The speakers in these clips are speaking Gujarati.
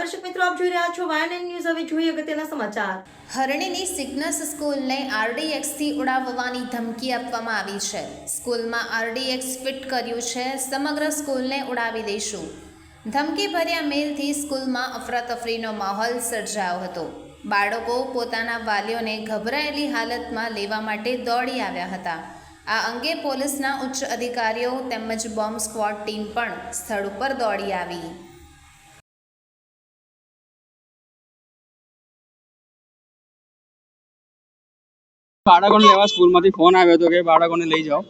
દર્શક મિત્રો, આપ જોઈ રહ્યા છો વાયન ન્યૂઝ હવે જોઈએ અગત્યના સમાચાર. હરણીની સિગ્નસ સ્કૂલને આરડીએક્સથી ઉડાવવાની ધમકી આપવામાં આવી છે. સ્કૂલમાં આરડીએક્સ ફિટ કર્યું છે. સમગ્ર સ્કૂલને ઉડાવી દઈશું. ધમકી ભર્યા મેલથી સ્કૂલમાં અફરાતફરીનો માહોલ સર્જાયો હતો. બાળકો પોતાના વાલીઓને ગભરાયેલી હાલતમાં લેવા માટે દોડી આવ્યા હતા. આ અંગે પોલીસના ઉચ્ચ અધિકારીઓ તેમજ બોમ્બ સ્ક્વોડ ટીમ પણ સ્થળ ઉપર દોડી આવી. બાળકોને લેવા સ્કૂલમાંથી ફોન આવ્યો હતો કે બાળકોને લઈ જાઓ.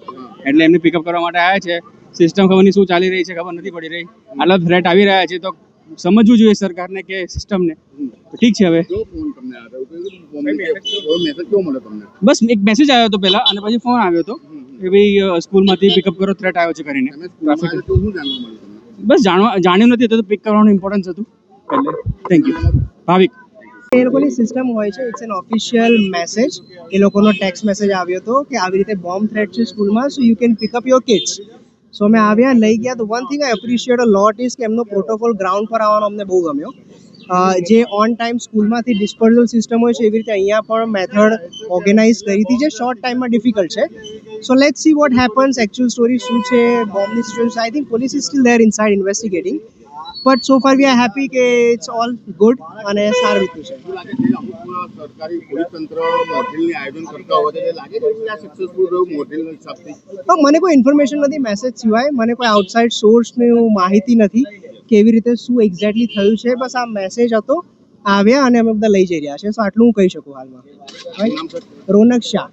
એટલે એમને પિકઅપ કરવા માટે આવ્યા છે. સિસ્ટમ ખબર નહીં શું ચાલી રહી છે ખબર નથી પડી રહી. આટલા થ્રેટ આવી રહ્યા છે. તો સમજવું જોઈએ સરકારને કે સિસ્ટમને ઠીક છે હવે. બસ એક મેસેજ આવ્યો હતો પહેલા અને પછી ફોન આવ્યો હતો. કે ભાઈ સ્કૂલમાંથી પિકઅપ કરો થ્રેટ આવ્યો છે કરીને. બસ જાણવા જાણ્યું નથી તો પિક કરવાનું ઇમ્પોર્ટન્સ હતું. એટલે થેન્ક યુ ભાવિક. એ લોકોની સિસ્ટમ હોય છે ઇટ્સ એન ઓફિશિયલ મેસેજ એ લોકોનો ટેક્સ મેસેજ આવ્યો હતો કે આવી રીતે બોમ્બ થ્રેટ છે સ્કૂલમાં so you can pick up your kids so અમે આવ્યા, લઈ ગયા. તો one thing I appreciate a lot is કે એમનો પ્રોટોકોલ ગ્રાઉન્ડ પર આવવાનો અમને બહુ ગમ્યો. જે ઓન ટાઈમ સ્કૂલમાંથી ડિસ્પોઝલ સિસ્ટમ હોય છે, એવી રીતે અહીંયા પણ મેથડ ઓર્ગેનાઇઝ કરી હતી, જે શોર્ટ ટાઈમમાં ડિફિકલ્ટ છે. So let see what happens actual story શું છે? બોમ્બની situation I think police is still there inside investigating but so far we are happy કે ઇટ્સ ઓલ ગુડ અને સારું રીતનું છે. મને કોઈ ઇન્ફોર્મેશન નથી મેસેજ સિવાય મને કોઈ આઉટસાઇડ સોર્સની માહિતી નથી કેવી રીતે શું એક્ઝેક્ટલી થયું છે. બસ આ મેસેજ હતો આવ્યા અને અમે બધા લઈ જઈ રહ્યા છે સો આટલું હું કહી શકું હાલમાં? રોનક શાહ.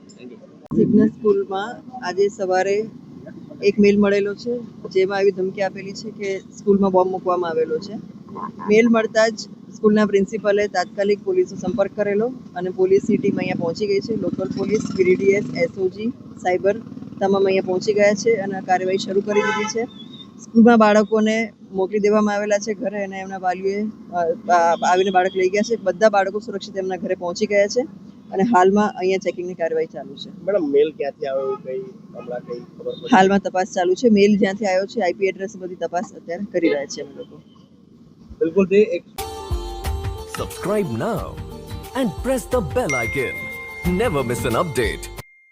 સિગ્નલ સ્કૂલમાં આજે સવારે એક મેલ મળેલો છે, જેમાં આવી ધમકી આપેલી છે કે સ્કૂલમાં બોમ્બ મૂકવામાં આવેલો છે. મેલ મળતા જ સ્કૂલના પ્રિન્સિપલે તાત્કાલિક પોલીસનો સંપર્ક કરેલો અને પોલીસની ટીમ અહીંયા પહોંચી ગઈ છે. Local police BDDS SOG, cyber તમામ અહીંયા પહોંચી ગયા છે અને કાર્યવાહી શરૂ કરી દીધી છે. સ્કૂલમાં બાળકોને મોકલી દેવામાં આવેલા છે ઘરે અને એમના વાલીઓએ આવીને બાળક લઈ ગયા છે. બધા બાળકો સુરક્ષિત એમના ઘરે પહોંચી ગયા છે. અને હાલમાં અહીંયા ચેકિંગની કાર્યવાહી ચાલુ છે. મેડમ મેલ ક્યાંથી આવ્યો? કઈ હમણાં કઈ ખબર પડી? હાલમાં તપાસ ચાલુ છે. મેલ જ્યાંથી આવ્યો છે આઈપી એડ્રેસ બધી તપાસ અત્યારે કરી રહ્યા છે અમે લોકો. બિલકુલ તે એક subscribe now and press the bell icon never miss an update.